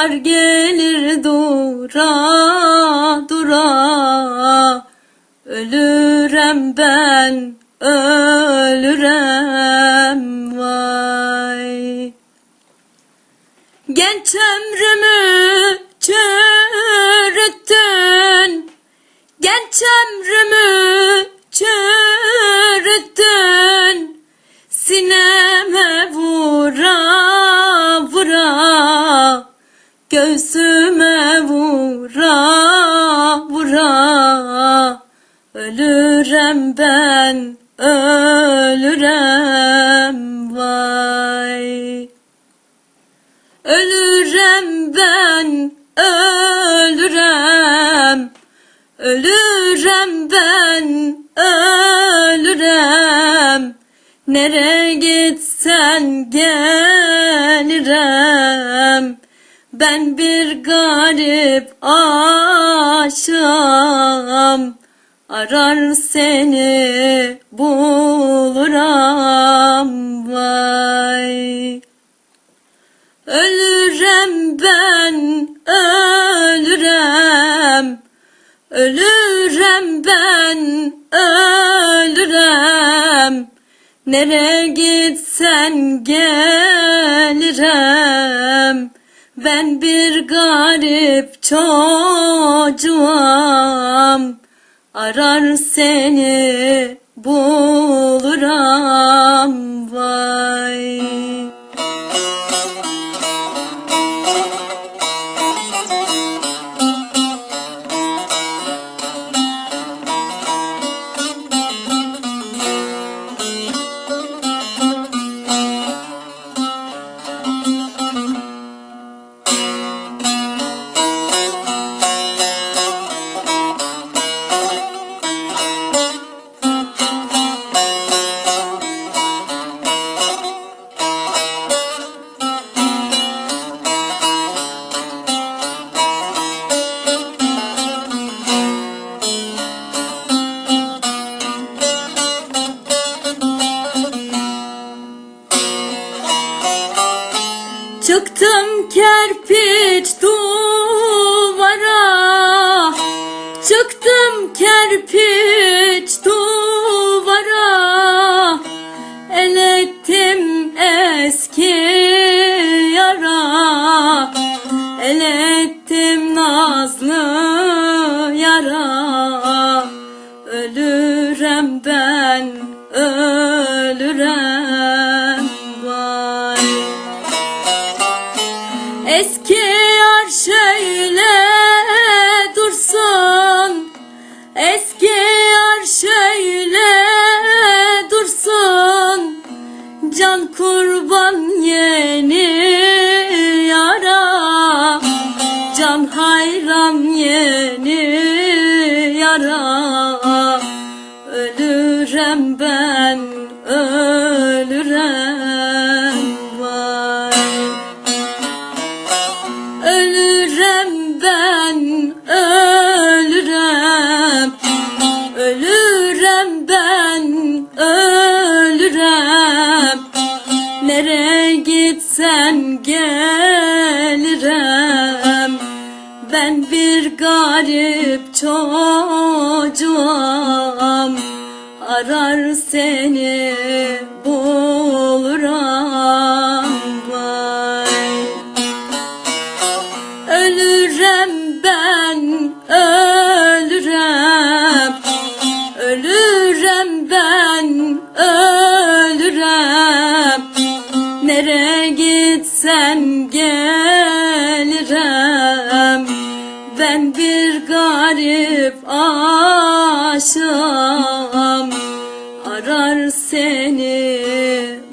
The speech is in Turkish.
Yar gelir dura dura. Ölürem ben ölürem vay. Genç ömrümü Ölürem ben ölürem vay. Ölürem ben ölürem Ölürem ben ölürem. Nereye gitsen gelirim Ben bir garip aşığım Arar seni buluram vay. Ölürem ben ölürem. Ölürem ben ölürem. Nereye gitsen gelirim Ben bir garip çocuğum Arar seni buluram Çıktım kerpiç duvara. Çıktım kerpiç duvara. El ettim eski yara. El ettim nazlı yara. Ölürem ben ölürem Can kurban yeni yara Can hayran yeni yara. Ölürem ben ölürem vay. Ölürem ben ölürem Ölürem ben ölürem gelirim Ben bir garip çocuğum. Arar seni buluram gelirem. Ben bir garip aşığım. Arar seni